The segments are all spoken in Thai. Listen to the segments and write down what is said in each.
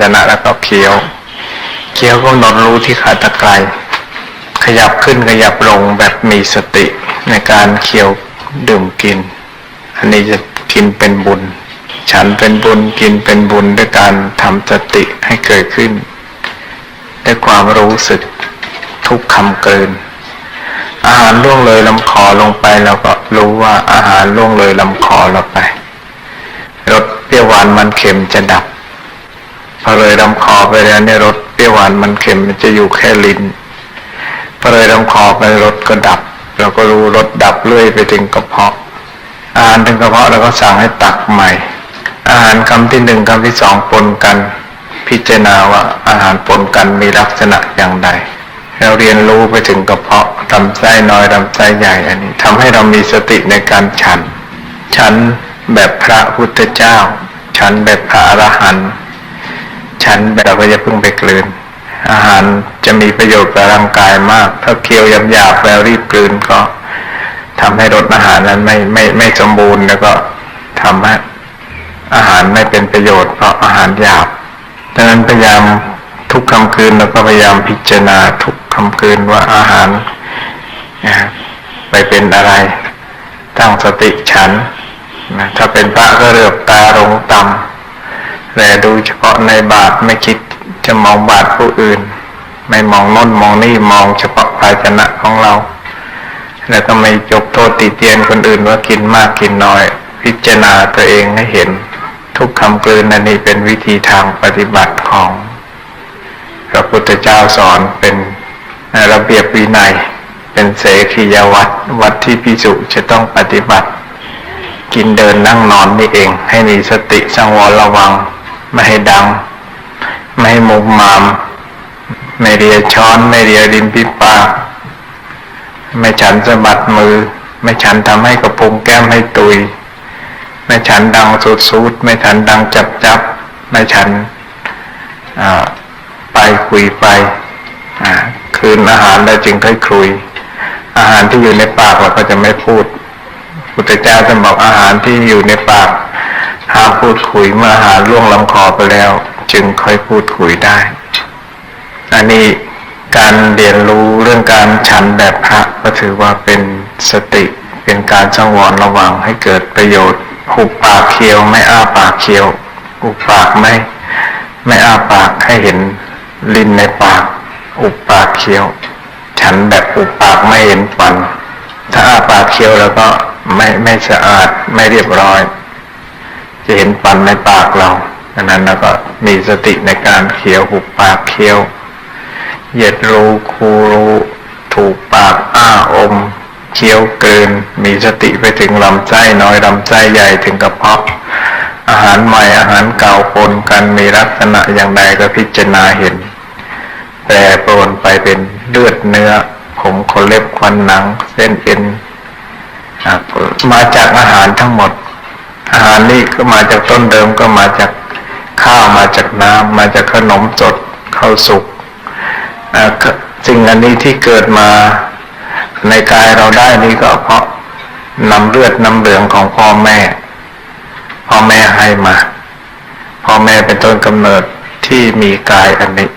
ชนะแล้วก็เคี้ยวเคี้ยวก็นอนรู้ที่ขาตะไคร้ขยับขึ้นขยับลงแบบมีสติในการเคี้ยวดื่มกิน อันนี้จะกินเป็นบุญ ฉันเป็นบุญกินเป็นบุญด้วยการทำสติให้เกิดขึ้นด้วยความรู้สึกทุกคำเกิน อาหารล่วงเลยลำคอลงไปเราก็รู้ว่าอาหารล่วงเลยลำคอเราไปรสเปรี้ยวหวานมันเค็มจะดับ พอเลยลำคอไปแล้วเนี่ยรสเปรี้ยวหวานมันเค็มมันจะอยู่แค่ลิ้นพอเลยลำคอไปรสก็ดับ เราก็รู้รสดับเรื่อยไปถึงกระเพาะ อาหารถึงกระเพาะเราก็สั่งให้ตักใหม่ อาหารคำที่หนึ่งคำที่สองปนกัน พิจารณาว่าอาหารปนกันมีลักษณะอย่างใดเราเรียนรู้ไปถึงกระเพาะลำไส้น้อยลำไส้ใหญ่อันนี้ทำให้เรามีสติในการฉัน ฉันแบบพระพุทธเจ้า ฉันแบบพระอรหันต์ ฉันแบบเราก็จะพึ่งไปกลืน อาหารจะมีประโยชน์กับร่างกายมาก ถ้าเคี้ยวยำหยาบๆแล้วรีบกลืนก็ทำให้รสอาหารนั้นไม่ไม่ไม่สมบูรณ์แล้วก็ทำให้อาหารไม่เป็นประโยชน์เพราะอาหารหยาบดังนั้นพยายามทุกคำคืนเราก็พยายามพิจารณาทุกคำคืนว่าอาหารนะไปเป็นอะไร ตั้งสติฉันนะถ้าเป็นพระก็เลือบตาลงต่ำ แต่ดูเฉพาะในบาทไม่คิดจะมองบาทผู้อื่น ไม่มองน้นมองนี่มองเฉพาะภาชนะของเรา แล้วก็ไม่ยกโทษติเตียนคนอื่นว่ากินมากกินน้อย พิจารณาตัวเองให้เห็น ทุกคำกลืนนั่นนี่เป็นวิธีทางปฏิบัติของพระพุทธเจ้าสอนเป็นระเบียบวินัย เป็นเสขียวัดวัดที่พิสุจะต้องปฏิบัติ กินเดินนั่งนอนนี่เอง ให้มีสติสังวรระวัง ไม่ให้ดัง ไม่ให้มุมมาม ไม่เรียช้อน ไม่เรียดินพิปากไม่ฉันสะบัดมือ ไม่ฉันทำให้กระพุ้งแก้มให้ตุย ไม่ฉันดังสุดสุดไม่ฉันดังจับจับ ไม่ฉันไปคุยไปคืนอาหารแล้วจึงค่อยคุย อาหารที่อยู่ในปากเราก็จะไม่พูดพุทธเจ้าจะบอกอาหารที่อยู่ในปาก ห้าพูดคุยเมื่ออาหาล่วงลำคอไปแล้ว จึงค่อยพูดคุยได้ อันนี้การเรียนรู้เรื่องการฉันแบบพระก็ถือว่าเป็นสติเป็นการสังวรระวังให้เกิดประโยชน์หุบปากเคี้ยวไม่อ้าปากเคี้ยวอุบปากไม่ ไม่อ้าปากให้เห็นลิ้นในปาก อุบปากเคี้ยว ฉันแบบอุบปากไม่เห็นฟัน ถ้าอ้าปากเคี้ยวแล้วก็ไม่ไม่สะอาดไม่เรียบร้อย จะเห็นฟันในปากเราดังนั้นเราก็มีสติในการเคี้ยวหุบปากเคี้ยว เหยียดรูคูรูถูกปากอ้าอมเคี้ยวเกิน มีสติไปถึงลำไส้น้อยลำไส้ใหญ่ถึงกระเพาะ อาหารใหม่อาหารเก่าปนกันมีลักษณะอย่างใดก็พิจารณาเห็น แปรปรวนไปเป็นเลือดเนื้อ ผมขนเล็บควันหนัง เส้นเอ็นมาจากอาหารทั้งหมด อาหารนี่ก็มาจากต้นเดิมก็มาจากข้าวมาจากน้ำมาจากขนมสดข้าวสุกสิ่งอันนี้ที่เกิดมาในกายเราได้นี่ก็เพราะนำเลือดนำเหลืองของพ่อแม่ พ่อแม่ให้มา พ่อแม่เป็นต้นกำเนิดที่มีกายอันนี้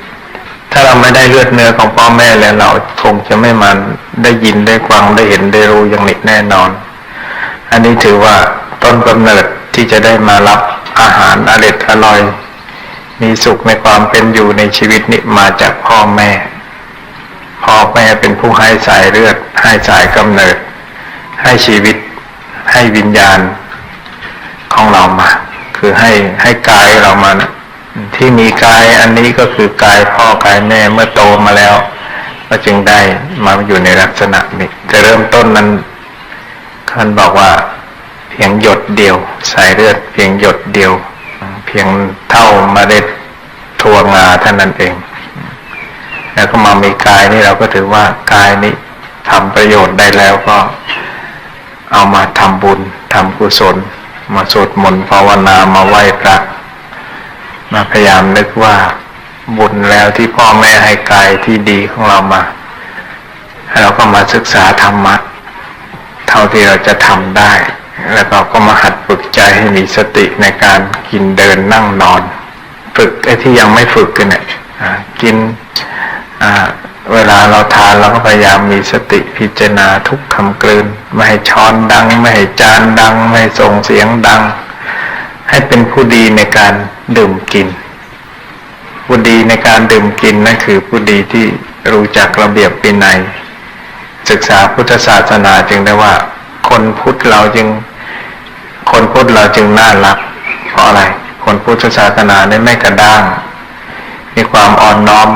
ถ้าเราไม่ได้เลือดเนื้อของพ่อแม่แล้วเราคงจะไม่มันได้ยินได้ฟังได้เห็นได้รู้อย่างนี้แน่นอน อันนี้ถือว่า ต้นกำเนิดที่จะได้มารับอาหารอร่อยอร่อย มีสุขในความเป็นอยู่ในชีวิตนี้มาจากพ่อแม่ พ่อแม่เป็นผู้ให้สายเลือด ให้สายกำเนิด ให้ชีวิต ให้วิญญาณของเรามา คือให้ให้กายเรามานะที่มีกายอันนี้ก็คือกายพ่อกายแม่เมื่อโตมาแล้ว ก็จึงได้มาอยู่ในลักษณะนี้จะเริ่มต้นนั้นท่านบอกว่า เพียงหยดเดียว สายเลือดเพียงหยดเดียว เพียงเท่าเมล็ดทั่วงาเท่านั้นเอง แล้วก็มามีกายนี่เราก็ถือว่ากายนี้ทำประโยชน์ได้แล้วก็เอามาทำบุญทำกุศล มาสวดมนต์ภาวนามาไหว้พระมาพยายามนึกว่าบุญแล้วที่พ่อแม่ให้กายที่ดีของเรามาเราก็มาศึกษาธรรมะ เท่าที่เราจะทำได้ แล้วเราก็มาหัดฝึกใจให้มีสติในการกินเดินนั่งนอน ฝึกไอ้ที่ยังไม่ฝึกกันเนี่ยกินเวลาเราทานเราก็พยายามมีสติพิจารณาทุกคำกลืน ไม่ให้ช้อนดัง ไม่ให้จานดัง ไม่ส่งเสียงดัง ให้เป็นผู้ดีในการดื่มกิน ผู้ดีในการดื่มกินนั่นคือผู้ดีที่รู้จักระเบียบวินัยศึกษาพุทธศาสนาจึงได้ว่า คนพุทธเราจึง คนพุทธเราจึงน่ารัก เพราะอะไร คนพุทธศาสนาเนี่ยไม่กระด้าง มีความอ่อนน้อม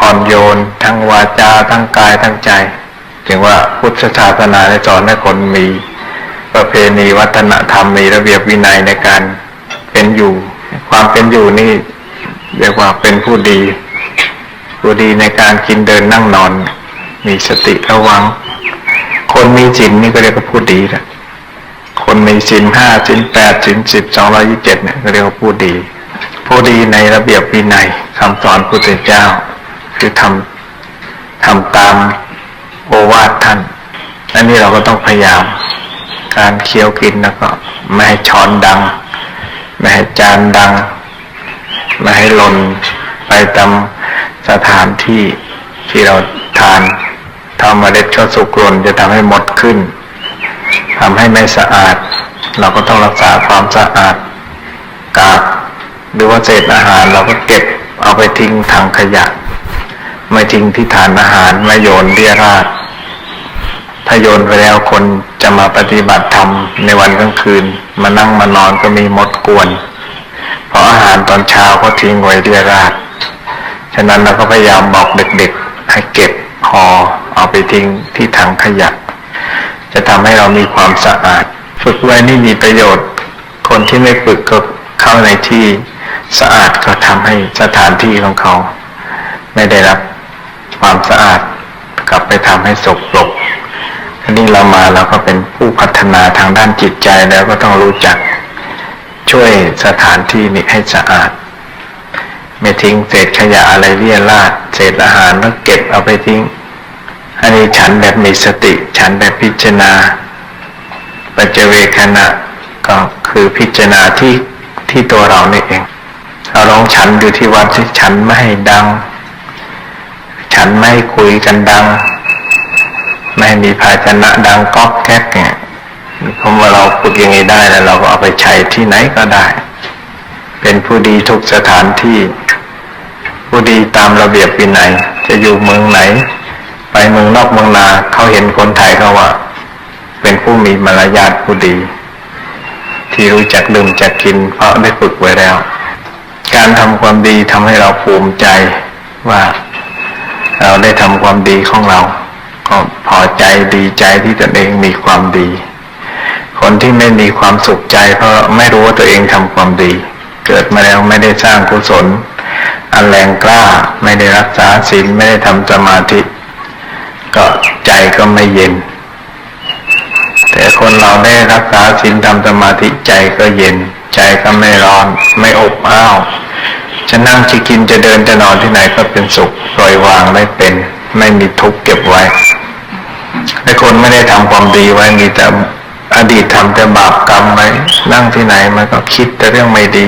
อ่อนโยน ทั้งวาจาทั้งกายทั้งใจจึงว่าพุทธศาสนาได้สอนให้คนมี ประเพณีวัฒนธรรมมีระเบียบวินัยในการเป็นอยู่ ความเป็นอยู่นี่เรียกว่าเป็นผู้ดี ผู้ดีในการกินเดินนั่งนอน มีสติระวัง คนมีศีลนี่ก็เรียกว่าผู้ดีแหละคนมีศีลห้าศีลแปดศีลสิบสองร้อยี่สิบเจ็ดเนี่ยก็เรียกว่าผู้ดี ผู้ดีในระเบียบวินัยคำสอนพุทธเจ้า คือทำทำตามโอวาทท่านอันนี้เราก็ต้องพยายาม การเคี้ยวกินแล้วก็ไม่ให้ช้อนดัง ไม่ให้จานดัง ไม่ให้หล่นไปตามสถานที่ที่เราทาน ถ้าเมล็ดข้าวสุกหล่นจะทำให้หมดขึ้นทำให้ไม่สะอาด เราก็ต้องรักษาความสะอาดกากหรือว่าเศษอาหารเราก็เก็บเอาไปทิ้งถังขยะ ไม่ทิ้งที่ฐานอาหารไม่โยนเรียราดถ้าโยนไปแล้วคนจะมาปฏิบัติธรรมในวันกลางคืน มานั่งมานอนก็มีมดกวน เพราะอาหารตอนเช้าก็ทิ้งไว้เรียราดฉะนั้นเราก็พยายามบอกเด็กๆให้เก็บห่อ เอาไปทิ้งที่ถังขยะ จะทำให้เรามีความสะอาด ฝึกไว้นี่มีประโยชน์ คนที่ไม่ฝึกก็เข้าในที่สะอาดก็ทำให้สถานที่ของเขา ไม่ได้รับความสะอาดกลับไปทำให้สกปรกทีนี้เรามาเราก็เป็นผู้พัฒนาทางด้านจิตใจแล้วก็ต้องรู้จัก ช่วยสถานที่นี้ให้สะอาด ไม่ทิ้งเศษขยะอะไรเลี่ยราดเศษอาหารแล้วเก็บเอาไปทิ้ง อันนี้ฉันแบบมีสติ ฉันแบบพิจารณา ปัจเจเวคณะก็คือพิจารณาที่ที่ตัวเรานี่เอง เราลองฉันอยู่ที่วัดที่ฉันไม่ให้ดัง ฉันไม่คุยกันดัง ไม่มีภาชนะดังก๊อกแก๊กเนี่ยเพราะว่าเราฝึกย่างนี้ได้แล้วเราก็เอาไปใช้ที่ไหนก็ได้ เป็นผู้ดีทุกสถานที่ ผู้ดีตามระเบียบวินัยจะอยู่เมืองไหน เมืองนอกเมืองนาเขาเห็นคนไทยเขาว่า เป็นผู้มีมารยาทผู้ดี ที่รู้จักดื่มจักกิน เพราะได้ฝึกไว้แล้ว การทำความดีทำให้เราภูมิใจว่าเราได้ทำความดีของเรา ก็พอใจดีใจที่ตนเองมีความดี คนที่ไม่มีความสุขใจเพราะไม่รู้ว่าตัวเองทำความดี เกิดมาแล้วไม่ได้สร้างกุศล อันแรงกล้าไม่ได้รักษาศีลไม่ได้ทำสมาธิ ก็ใจก็ไม่เย็น แต่คนเราได้รักษาศีลทำสมาธิใจก็เย็น ใจก็ไม่ร้อนไม่อบอ้าวจะนั่งจะกินจะเดินจะนอนที่ไหนก็เป็นสุขปล่อยวางไม่เป็น ไม่มีทุกข์เก็บไว้ไอ้คนไม่ได้ทำความดีไว้มีแต่อดีตทำแต่บาปกรรมไว้นั่งที่ไหนมันก็คิดแต่เรื่องไม่ดี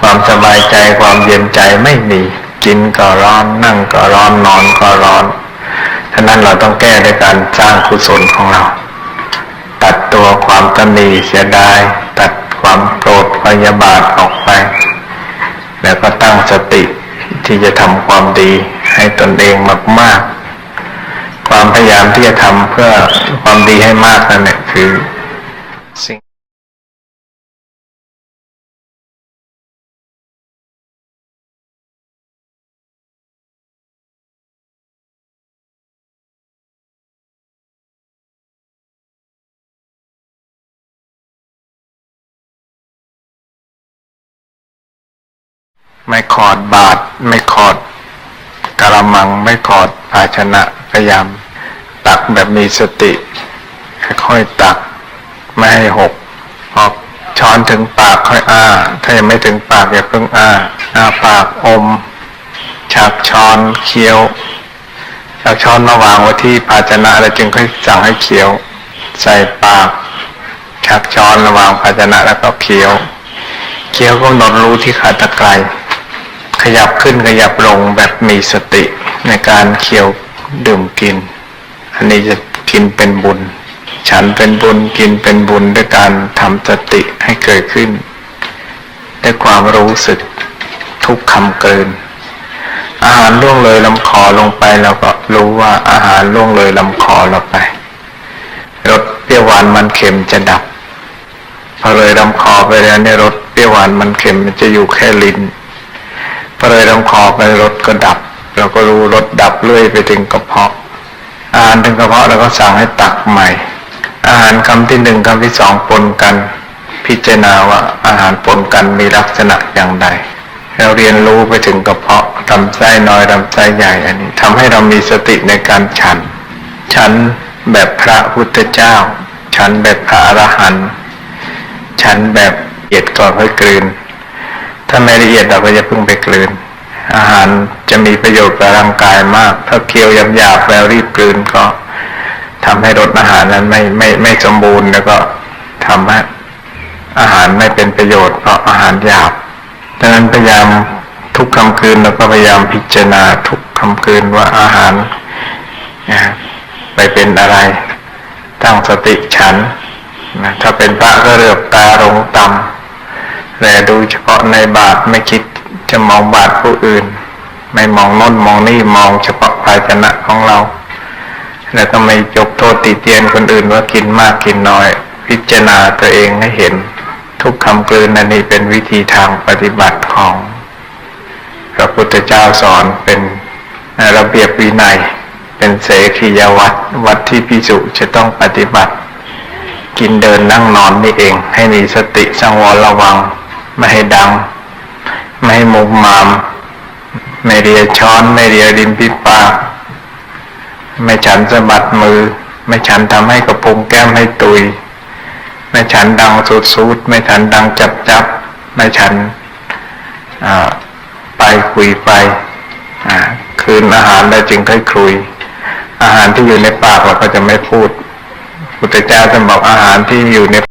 ความสบายใจความเย็นใจไม่มีกินก็ร้อน นั่งก็ร้อนนอนก็ร้อน ฉะนั้นเราต้องแก้ด้วยการสร้างกุศลของเรา ตัดตัวความตนีเสียดาย ตัดความโกรธพยาบาทออกไป แล้วก็ตั้งสติที่จะทำความดีให้ตนเองมาก ๆ ความพยายามที่จะทำเพื่อความดีให้มากนั่นแหละคือสิ่ง ไม่ขอดบาทไม่ขอดกระมังไม่ขอดภาชนะพยายาม ตักแบบมีสติ ค่อยๆตัก ไม่ให้หกพอช้อนถึงปากค่อยอ้า ถ้ายังไม่ถึงปากอย่าเพิ่งอ้าอ้าปากอมชักช้อนเคี้ยวชักช้อนมาวางไว้ที่ภาชนะแล้วจึงค่อยสั่งให้เคี้ยว ใส่ปากชักช้อนระวางภาชนะแล้วก็เคี้ยว เคี้ยวก็หนดรู้ที่ขาตะไคร้ ขยับขึ้นขยับลงแบบมีสติในการเคี้ยวดื่มกิน อันนี้จะกินเป็นบุญ ฉันเป็นบุญกินเป็นบุญด้วยการทำสติให้เกิดขึ้นด้วยความรู้สึกทุกคำเกิน อาหารล่วงเลยลำคอลงไปเราก็รู้ว่าอาหารล่วงเลยลำคอเราไปรสเปรี้ยวหวานมันเค็มจะดับพอเลยลำคอไปแล้วเนี่ยรสเปรี้ยวหวานมันเค็มมันจะอยู่แค่ลิ้น พอเลยลำคอไปรสก็ดับ เราก็รู้รสดับเรื่อยไปถึงกระเพาะ อาหารถึงกระเพาะเราก็สั่งให้ตักใหม่ อาหารคำที่หนึ่งคำที่สองปนกัน พิจารณาว่าอาหารปนกันมีลักษณะอย่างใดเราเรียนรู้ไปถึงกระเพาะลำไส้น้อยลำไส้ใหญ่อันนี้ทำให้เรามีสติในการฉัน ฉันแบบพระพุทธเจ้า ฉันแบบพระอรหันต์ฉันแบบเอียดก่อนค่อยกลืน ถ้าไม่ละเอียดเราก็จะพิ่งไปกลืน อาหารจะมีประโยชน์กับร่างกายมาก ถ้าเคี้ยวหยาบแล้วรีบกลืนก็ทำให้รสอาหารนั้นไม่ไม่ไม่สมบูรณ์แล้วก็ทำให้อาหารไม่เป็นประโยชน์เพราะอาหารหยาบดังนั้นพยายามทุกคำคืนเราก็พยายามพิจารณาทุกคำคืนว่าอาหารนะไปเป็นอะไร ตั้งสติฉันนะถ้าเป็นพระก็เรือบตาลงต่ำ แต่ดูเฉพาะในบาทไม่คิดจะมองบาทผู้อื่น ไม่มองน้นมองนี่มองเฉพาะภาชนะของเรา แล้วก็ไม่ยกโทษติเตียนคนอื่นว่ากินมากกินน้อย พิจารณาตัวเองให้เห็น ทุกคำกลืนนั่นนี่เป็นวิธีทางปฏิบัติของพระพุทธเจ้าสอนเป็นระเบียบวินัย เป็นเสขียวัดวัดที่พิสุจะต้องปฏิบัติ กินเดินนั่งนอนนี่เอง ให้มีสติสังวรระวัง ไม่ให้ดัง ไม่ให้มุมมาม ไม่เรียช้อน ไม่เรียริมพิปากไม่ฉันสะบัดมือ ไม่ฉันทำให้กระพุ้งแก้มให้ตุย ไม่ฉันดังสุดสุดๆไม่ฉันดังจับจับไม่ฉันไปคุยไปคืนอาหารแล้วจึงค่อยคุย อาหารที่อยู่ในปากเราก็จะไม่พูดพุทธเจ้าท่านบอกอาหารที่อยู่ใน